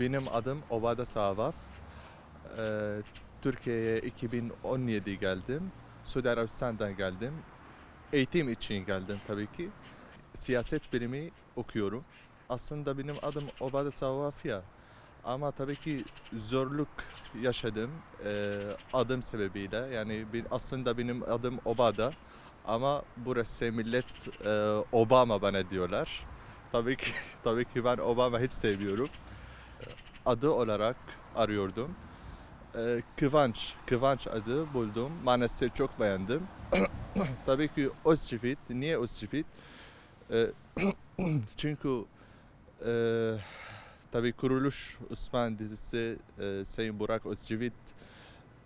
Benim adım Obada Savaf. Ee, Türkiye'ye 2017 geldim. Suudi Arabistan'dan geldim. Eğitim için geldim tabii ki. Siyaset bilimi okuyorum. Aslında benim adım Obada Savaf ya. Ama tabii ki zorluk yaşadım e, adım sebebiyle. Yani aslında benim adım Obada. Ama burası millet e, Obama bana diyorlar. Tabii ki tabii ki ben Obama hiç sevmiyorum. Adı olarak arıyordum. Ee, Kıvanç, Kıvanç adı buldum. Maalesef çok beğendim. tabii ki Özçivit. Niye Özçivit? Ee, çünkü e, tabii kuruluş Osman dizisi e, Sayın Burak Özçivit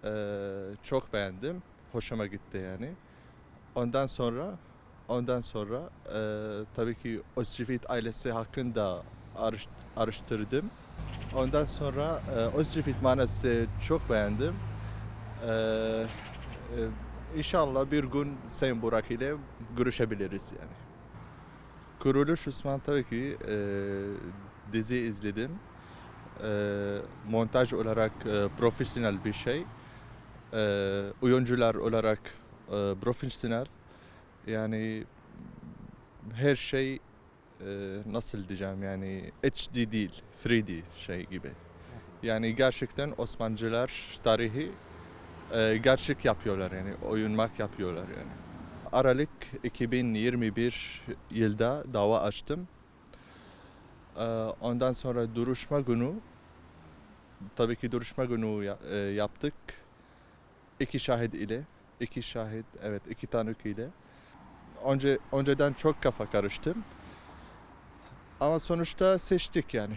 e, çok beğendim. Hoşuma gitti yani. Ondan sonra ondan sonra e, tabii ki Özçivit ailesi hakkında araş- araştırdım. Ondan sonra e, Özçivit manası çok beğendim. E, e, inşallah bir gün Sayın Burak ile görüşebiliriz yani. Kuruluş Osman tabii ki e, dizi izledim. E, montaj olarak e, profesyonel bir şey. E, oyuncular olarak e, profesyonel. Yani her şey nasıl diyeceğim yani HD değil, 3D şey gibi. Yani gerçekten Osmancılar tarihi e, gerçek yapıyorlar yani oyunmak yapıyorlar yani. Aralık 2021 yılda dava açtım. E, ondan sonra duruşma günü tabii ki duruşma günü e, yaptık. İki şahit ile, iki şahit evet iki tanık ile. Önce önceden çok kafa karıştım. Ama sonuçta seçtik yani.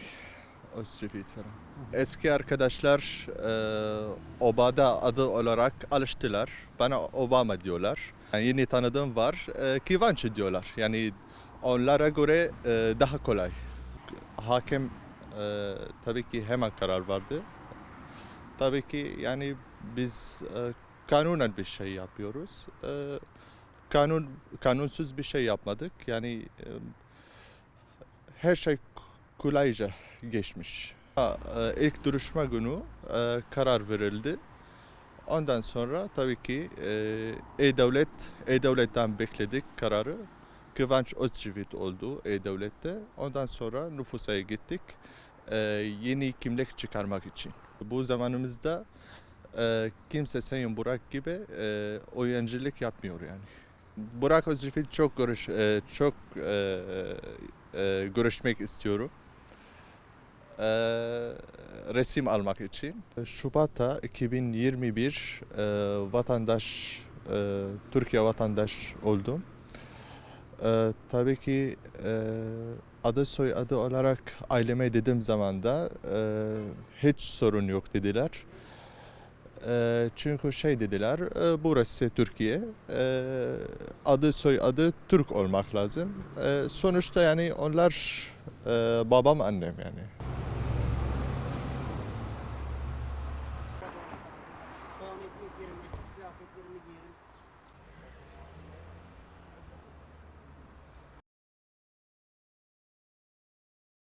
Özçivit falan. Eski arkadaşlar e, Obada adı olarak alıştılar. Bana Obama diyorlar. Yani yeni tanıdığım var. E, Kıvanç diyorlar. Yani onlara göre e, daha kolay. Hakem e, tabii ki hemen karar verdi. Tabii ki yani biz e, kanunen bir şey yapıyoruz. E, kanun kanunsuz bir şey yapmadık. Yani e, her şey kolayca geçmiş. E, İlk duruşma günü e, karar verildi. Ondan sonra tabii ki e, E-Devlet, E-Devlet'ten bekledik kararı. Kıvanç Özçivit oldu E-Devlet'te. Ondan sonra nüfusaya gittik. yeni kimlik çıkarmak için. Bu zamanımızda kimse Sayın Burak gibi oyunculuk yapmıyor yani. Burak Özçivit çok görüş, çok e, e, görüşmek istiyorum. E, resim almak için. Şubat'ta 2021 e, vatandaş, e, Türkiye vatandaş oldum. E, tabii ki e, adı soy adı olarak aileme dediğim zaman da e, hiç sorun yok dediler. E, çünkü şey dediler, e, burası Türkiye, e, adı soy adı Türk olmak lazım. Sonuçta yani onlar e, babam annem yani.